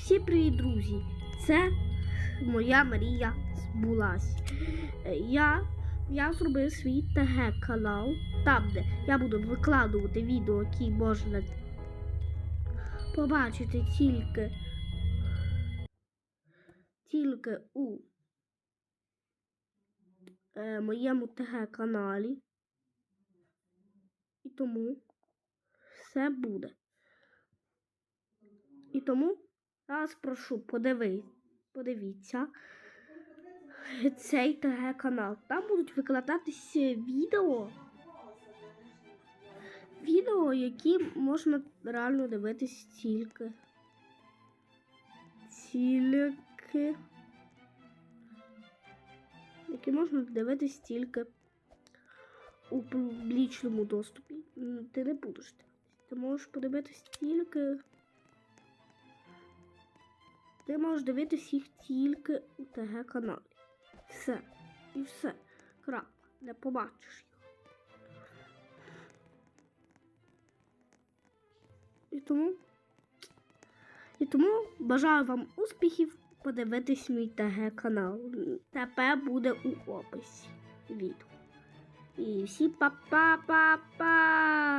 Всі привіт, друзі! Це моя Марія збулась. Е, Я, я зробив свій ТГ канал, там, де я буду викладувати відео, які можна побачити тільки, тільки у е, моєму ТГ каналі. І тому все буде. І тому вас прошу подиви, подивіться цей ТГ канал. Там будуть викладатися відео. Відео, які можна реально дивитись тільки. Тільки. Які можна дивитись тільки у публічному доступі. Ти не будеш. Ти можеш подивитись тільки. Ти можеш дивитись їх тільки у ТГ каналі. Все. І все. Крапка. Не побачиш їх. І тому. І тому бажаю вам успіхів подивитись мій ТГ канал. ТП буде у описі відео. І всі па-па-па-па!